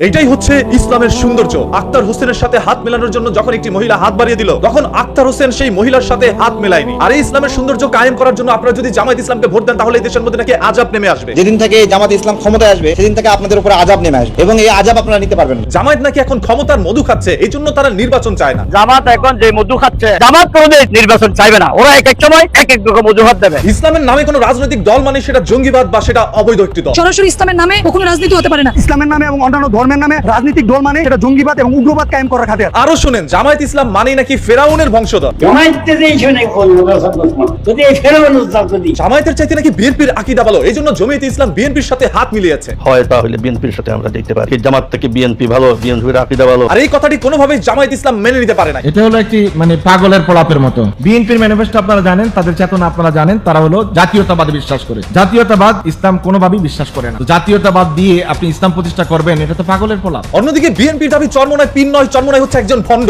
এটাই হচ্ছে ইসলামের সৌন্দর্য। আক্তার হোসেনের সাথে হাত মেলানোর জন্য যখন একটি মহিলা হাত বাড়িয়ে দিল তখন আক্তার হোসেন সেই মহিলার সাথে হাত মেলায়নি। আর এই ইসলামের সৌন্দর্য কায়েম করার জন্য আপনারা যদি জামায়াত ইসলামকে ভোট দেন তাহলে এই দেশের মধ্যে নাকি আজাব নেমে আসবে। যেদিন থেকে জামাত ইসলাম ক্ষমতায় আসবে সেদিন থেকে আপনাদের উপরে আজাব নেমে আসবে। এবং এই আজাব আপনারা নিতে পারবেন না। জামায়াত নাকি এখন ক্ষমতার মধু খাচ্ছে এই জন্য তারা নির্বাচন চায় না। জামাত এখন যে মধু খাচ্ছে জামাত কোনোদিন নির্বাচন চাইবে না। ওরা এক এক সময় এক এক রকম অজুহাত দেবে। ইসলামের নামে কোনো রাজনৈতিক দল মানে সেটা জঙ্গিবাদ বা সেটা অবৈধ একটি দল। সরাসরি ইসলামের নামে কখনো রাজনীতি হতে পারে না। ইসলামের নামে এবং অন্যান্য ধর্মের নামে রাজনৈতিক দল মানে এটা জঙ্গিবাদ এবং উগ্রবাদ কায়েম করার খাতে আরও শুনেন জামায়াত ইসলাম মানেই নাকি ফেরাউনের বংশধর। জামায়াতের চাইতে নাকি বিএনপির আকিদা ভালো এই জন্য জমিয়ত ইসলাম বিএনপির সাথে হাত মিলিয়েছে। হয় তাহলে বিএনপির সাথে আমরা দেখতে পারি। জামাত থেকে বিএনপি ভালো বিএনপির আকিদা ভালো। আর এই কথাটি কোনোভাবেই জামায়াত ইসলাম মেনে নিতে পারে না এটা হলো একটি মানে পাগলের প্রলাপের মতো। বিএনপির ম্যানিফেস্টো আপনারা জানেন তাদের চেতনা আপনারা জানেন তারা হলো জাতীয়তাবাদে বিশ্বাস করে। জাতীয়তাবাদ ইসলাম কোনোভাবেই বিশ্বাস করে না। জাতীয়তাবাদ দিয়ে আপনি ইসলাম প্রতিষ্ঠা করবেন এটা তো পাগলের প্রলাপ অন্যদিকে বিএনপির দাবি চরমনায় পিন নয় চরমনায় হচ্ছে একজন ভণ্ড।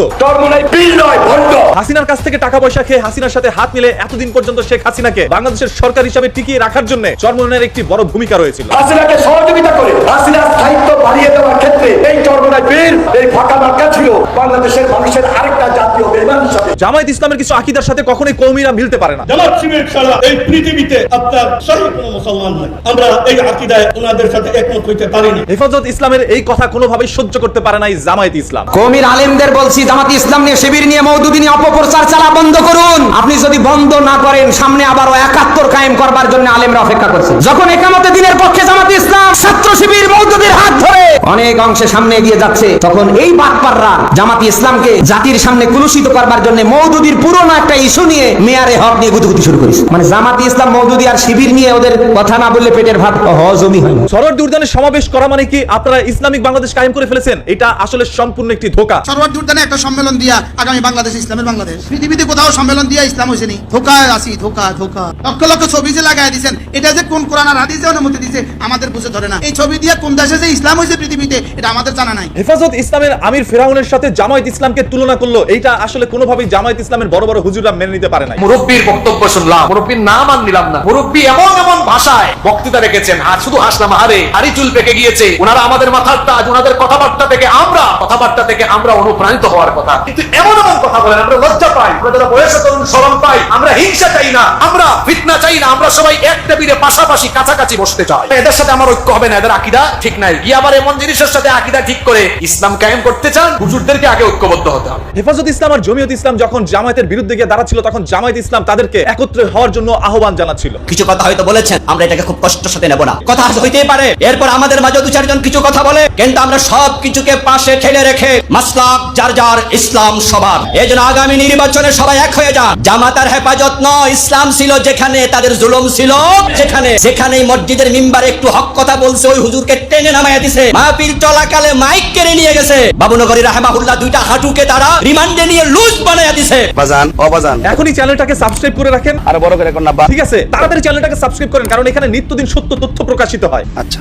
হাসিনার কাছ থেকে টাকা পয়সা খেয়ে হাসিনার সাথে হাত মিলে এতদিন পর্যন্ত শেখ হাসিনাকে বাংলাদেশের সরকার হিসাবে টিকিয়ে রাখার জন্য চরমনায়ের একটি বড় ভূমিকা রয়েছিল হাসিনাকে সহযোগিতা করে হাসিনার স্থায়িত্ব বাড়িয়ে দেওয়ার ক্ষেত্রে এই চরমনায় বীর এই ফাঁকা মার্কা ছিল বাংলাদেশের মানুষের আরেকটা জাতীয় বেমান হিসাবে। জামায়াত ইসলামের কিছু আকিদার সাথে কখনোই কৌমিরা মিলতে পারে না। জামাত শিবির ছাড়া এই পৃথিবীতে আপনার সহি কোনো মুসলমান নাই। আমরা এই আকিদায় ওনাদের সাথে একমত হইতে পারি না। হেফাজত ইসলামের এই কথা কোনোভাবেই সহ্য করতে পারে না এই জামায়াত ইসলাম। কমির আলেমদের বলছি জামাত ইসলাম নিয়ে শিবির নিয়ে মৌদুদি নিয়ে অপপ্রচার চালা বন্ধ করুন। আপনি যদি বন্ধ না করেন সামনে আবারও একাত্তর কায়েম করবার জন্য আলেমরা অপেক্ষা করছে। যখন একামতে দিনের পক্ষে জামাত ইসলাম ছাত্র শিবির মৌদুদির হাত ধরে অনেক অংশে সামনে এগিয়ে যাচ্ছে তখন এই বাটপাররা জামাত ইসলামকে জাতির সামনে কুলুষিত করবার জন্য মৌদুদির পুরনো একটা ইস্যু নিয়ে মেয়ারে হক নিয়ে গুতুগুতি শুরু করেছে। মানে জামাত ইসলাম মৌদুদি আর শিবির নিয়ে ওদের কথা না বললে পেটের ভাত হজমই হয় না। সরোয়ার্দী উদ্যানে সমাবেশ করা মানে কি আপনারা ইসলামিক বাংলাদেশ কায়েম করে ফেলেছেন? এটা আসলে সম্পূর্ণ একটি ধোকা। সর্বাধিক উদ্যানে একটা সম্মেলন দিয়া আগামী বাংলাদেশ ইসলামের বাংলাদেশ। পৃথিবীতে কোথাও সম্মেলন দিয়া ইসলাম হয়েছে নি? ধোকায় আসি ধোকা ধোকা লক্ষ লক্ষ ছবি যে লাগাই দিয়েছেন এটা যে কোন কোরআন আর হাদিসে অনুমতি দিছে আমাদের বুঝে ধরে না। এই ছবি দিয়ে কোন দেশে যে ইসলাম হয়েছে পৃথিবীতে এটা আমাদের জানা নাই। হেফাজত ইসলামের আমির ফেরাউনের সাথে জামায়াত ইসলামকে তুলনা করল এইটা আসলে কোনোভাবেই জামায়াত ইসলামের বড় বড় হুজুররা মেনে নিতে পারে না মুরব্বীর বক্তব্য শুনলাম মুরব্বীর নাম আর নিলাম না। মুরব্বী এমন এমন ভাষায় বক্তৃতা রেখেছেন আর শুধু হাসলাম আরে হারি চুল পেকে গিয়েছে ওনারা আমাদের মাথার তাজ ওনাদের কথাবার্তা থেকে আমরা কথাবার্তা থেকে আমরা অনুপ্রাণিত হওয়ার কথা। কিন্তু এমন এমন কথা বলেন আমরা লজ্জা পাই আমরা যারা বয়সে তরুণ শরম পাই আমরা হিংসা চাই না আমরা ফিতনা চাই না আমরা সবাই এক টেবিলে পাশাপাশি কাছাকাছি বসতে চাই। এদের সাথে আমার ঐক্য হবে না এদের আকিদা ঠিক নাই। কি আবার এমন জিনিসের সাথে আকিদা ঠিক করে ইসলাম কায়েম করতে চান হুজুরদেরকে আগে ঐক্যবদ্ধ হতে হবে। হেফাজত ইসলাম আর জমিয়ত ইসলাম যখন জামায়াতের বিরুদ্ধে গিয়ে দাঁড়াচ্ছিল, তখন জামায়াত ইসলাম তাদেরকে একত্রে হওয়ার জন্য আহ্বান জানাচ্ছিল। কিছু কথা হয়তো বলেছেন, আমরা এটাকে খুব কষ্টের সাথে নেব না। কথা হইতেই পারে, এরপর আমাদের মাঝে দু চারজন কিছু কথা বলে, কিন্তু আমরা সব কিছুকে পাশে ঠেলে রেখে মাসলাক, যার যার ইসলাম সবার। এই জন্য আগামী নির্বাচনে সবাই এক হয়ে যান। জামাতার হেফাজত নয়, ইসলাম ছিল যেখানে তাদের জুলুম ছিল সেখানে সেখানেই মসজিদের মিম্বারে একটু হক কথা বলছে, ওই হুজুরকে টেনে নামাইয়া দিছে। মাহফিল চলাকালে মাইক কেড়ে নিয়ে গেছে। বাবুনগরী রাহেমাহুল্লাহ দুইটা হাঁটুকে তারা রিমান্ডে নিয়ে লুজ বানাইয়া দিছে। বাজান অবাজান এখনই চ্যানেলটাকে সাবস্ক্রাইব করে রাখেন। আর বড় করে কোন না ঠিক আছে তাড়াতাড়ি চ্যানেলটাকে সাবস্ক্রাইব করেন কারণ এখানে নিত্যদিন সত্য তথ্য প্রকাশিত হয়। আচ্ছা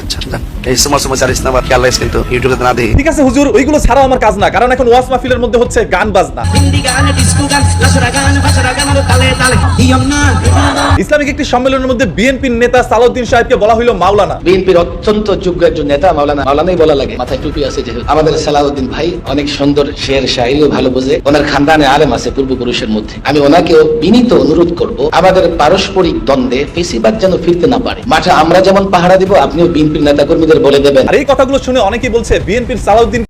আচ্ছা এই সময় সময় চালিস না আবার খেয়াল কিন্তু ইউটিউবে না দিই ঠিক আছে হুজুর ওইগুলো ছাড়াও আমার কাজ না কারণ এখন ওয়াজ মাহফিলের মধ্যে হচ্ছে গান বাজনা। ইসলামিক একটি সম্মেলনের মধ্যে বিএনপির নেতা সালাউদ্দিন সাহেবকে বলা হইল মাওলানা। বিএনপির অত্যন্ত যোগ্য একজন নেতা মাওলানা। মাওলানাই বলা লাগে। মাথায় টুপি আছে যেহেতু। আমাদের সালাউদ্দিন ভাই অনেক সুন্দর শের ভালো বোঝে। ওনার খানদানে আলেম আছে পূর্বপুরুষের মধ্যে। আমি ওনাকেও বিনীত অনুরোধ করব আমাদের পারস্পরিক দ্বন্দ্বে ফেসিবাদ যেন ফিরতে না পারে। মাঠে আমরা যেমন পাহারা দিব আপনিও বিএনপির নেতা কর্মীদের বলে দেবেন। আর এই কথাগুলো শুনে অনেকেই বলছে বিএনপির সালাউদ্দিন